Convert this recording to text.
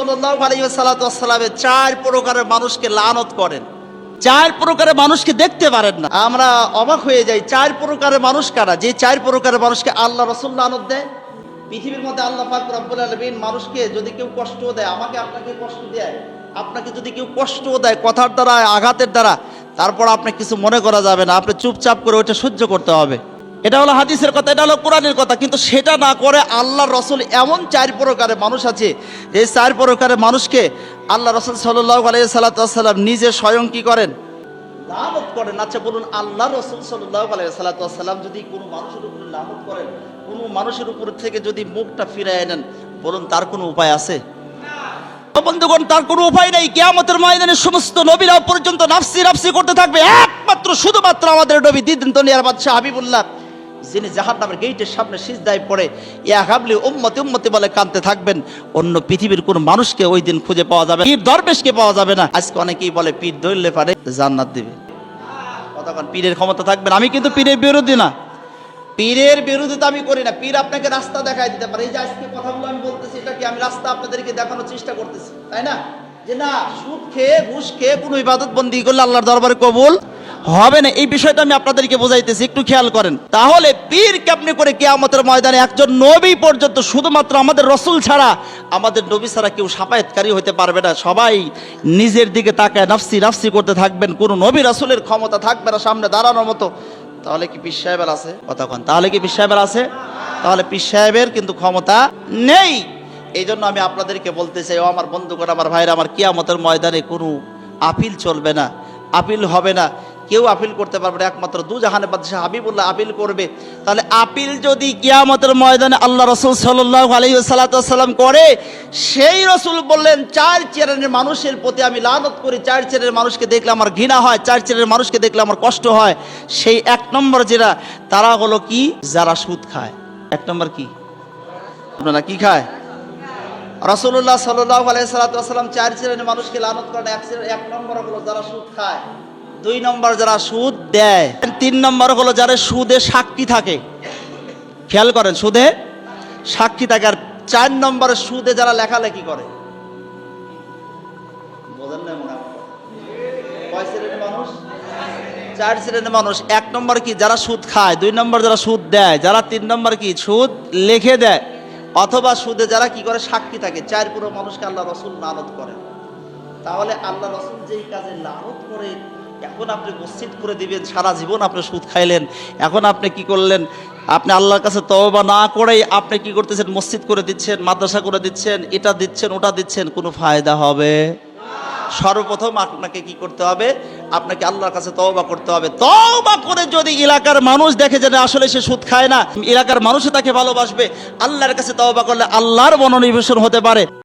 সাল্লাহ চার প্রকারের মানুষকে লানত করেন। চার প্রকারের মানুষকে দেখতে পারেন না। আমরা অবাক হয়ে যাই, চার প্রকারের মানুষ কারা? যে চার প্রকারের মানুষকে আল্লাহ রসুল লানত দেয় পৃথিবীর মধ্যে আল্লাহ পাক রব্বুল মানুষকে যদি কেউ কষ্ট দেয়, আমাকে আপনাকে কষ্ট দেয়, আপনাকে যদি কেউ কষ্ট দেয় কথার দ্বারা, আঘাতের দ্বারা, তারপর আপনি কিছু মনে করা যাবে না। আপনি চুপচাপ করে ওইটা সহ্য করতে হবে। এটা হলো হাদিসের কথা, এটা হলো কোরআনের কথা, কিন্তু সেটা না করে আল্লাহ রসুল এমন চার প্রকারের মানুষ আছে যে চার প্রকারের মানুষকে আল্লাহ রসুল সাল্লাহ আলাই সাল্লাম নিজে স্বয়ং কি করেন? লাভত করেন। আচ্ছা বলুন, আল্লাহ রসুল সাল্লাহ আলাইসাল্লাম যদি কোনো মানুষের উপরে লাভত করেন, কোনো মানুষের উপর থেকে যদি মুখটা ফিরায় নেন বলুন তার কোনো উপায় আছে? বন্ধুগণ, তার কোনো উপায় নেই। কেয়ামতের ময়দানে সমস্ত নবীরা পর্যন্ত নাফসি নাফসি করতে থাকবে, একমাত্র শুধুমাত্র আমাদের নবী, দিদিন তনিয়ার বাদশাহ হাবিবুল্লাহ। যিনি জাহার নামের গেইটের সামনে সিজদায় পড়ে, ইয়া হাবলি উম্মতি উম্মতি বলে কাঁদতে থাকবেন। অন্য পৃথিবীর কোন মানুষকে ওই দিন খুঁজে পাওয়া যাবে পীর দরবেশকে পাওয়া যাবে না। আজকে অনেকেই বলে, পীর ধরলে পারে, জান্নাত দিবে। কতক্ষণ পীরের ক্ষমতা থাকবে না। আমি কিন্তু পীরের বিরোধী না। পীরের বিরোধিতা আমি করি না। পীর আপনাকে রাস্তা দেখায় দিতে পারে। এই যে আজকে কথাগুলো আমি বলতেছি, এটা কি আমি রাস্তা আপনাদেরকে দেখানোর চেষ্টা করতেছি? তাই না? যে না, সুদ খেয়ে, ঘুষ খেয়ে কোনো ইবাদত বন্দি করলে আল্লাহর দরবারে কবুল হবে না, এই বিষয়টা আমি আপনাদেরকে বোঝাইতেছি, একটু খেয়াল করেন। তাহলে পীর কেমনি করে কেয়ামতের ময়দানে একজন নবী পর্যন্ত শুধুমাত্র আমাদের রসুল ছাড়া, আমাদের নবী ছাড়া কেউ সাফায়াতকারী হতে পারবে না। সবাই নিজের দিকে তাকায় নাফসি নাফসি করতে থাকবেন, কোনো নবী রাসুলের ক্ষমতা থাকবে না সামনে দাঁড়ানোর মতো। তাহলে কি পীর সাহেবের আছে? কতক্ষণ? তাহলে কি পীর সাহেবের আছে? তাহলে পীর সাহেবের কিন্তু ক্ষমতা নেই। এই জন্য আমি আপনাদেরকে বলতে চাই, ও আমার বন্ধুগণ, আমার ভাইরা, আমার কিয়ামতের ময়দানে কোনো আপিল চলবে না, আপিল হবে না। কেউ আপিল করতে পারবে না, একমাত্র দু জাহানে বাদশাহ হাবিবুল্লাহ আপিল করবে। তাহলে আপিল যদি কিয়ামতের ময়দানে আল্লাহ রসুল সাল্লাহ আলী সাল্লাম করে, সেই রসুল বললেন, চার চেরের মানুষের প্রতি আমি লানত করি, চার চেরের মানুষকে দেখলে আমার ঘৃণা হয়, চার চেরের মানুষকে দেখলে আমার কষ্ট হয়। সেই এক নম্বর যেটা, তারা হলো কি? যারা সুদ খায়। এক নম্বর কি? আপনারা কি খায়? রসুল্লাহ সাল্লাহ আলাইসাল্লাম চার শ্রেণির মানুষকে লানত করেন এক নম্বর হলো যারা সুদ খায়। দুই নম্বর যারা সুদ দেয়, তিন নম্বর হলো যারা সুদে সাক্ষী থাকে। খেয়াল করেন, সুদে সাক্ষী থাকে। আর চার নম্বরে সুদে যারা লেখালেখি করে। মানুষ? চার শ্রেণির মানুষ। এক নম্বর কি? যারা সুদ খায়। দুই নম্বর যারা সুদ দেয়, যারা তিন নম্বর কি? সুদ লিখে দেয়। অথবা সুদে যারা কি করে? সাক্ষী থাকে। চার পুরো মানুষকে আল্লাহ রসুল লালত করে তাহলে আল্লাহ রসুল যেই কাজে লালত করে এখন আপনি মসজিদ করে দিবেন, সারা জীবন আপনি সুদ খাইলেন। এখন আপনি কি করলেন? আপনি আল্লাহর কাছে তওবা না করেই আপনি কি করতেছেন? মসজিদ করে দিচ্ছেন, মাদ্রাসা করে দিচ্ছেন, এটা দিচ্ছেন, ওটা দিচ্ছেন, কোনো ফায়দা হবে? সর্বপ্রথম আপনাকে কি করতে হবে? আপনাকে আল্লাহর কাছে তওবা করতে হবে। তওবা করে যদি এলাকার মানুষ দেখে যে আসলে সে সুদ খায় না, এলাকার মানুষও তাকে ভালোবাসবে। আল্লাহর কাছে তওবা করলে আল্লাহর মনোনিবেশন হতে পারে।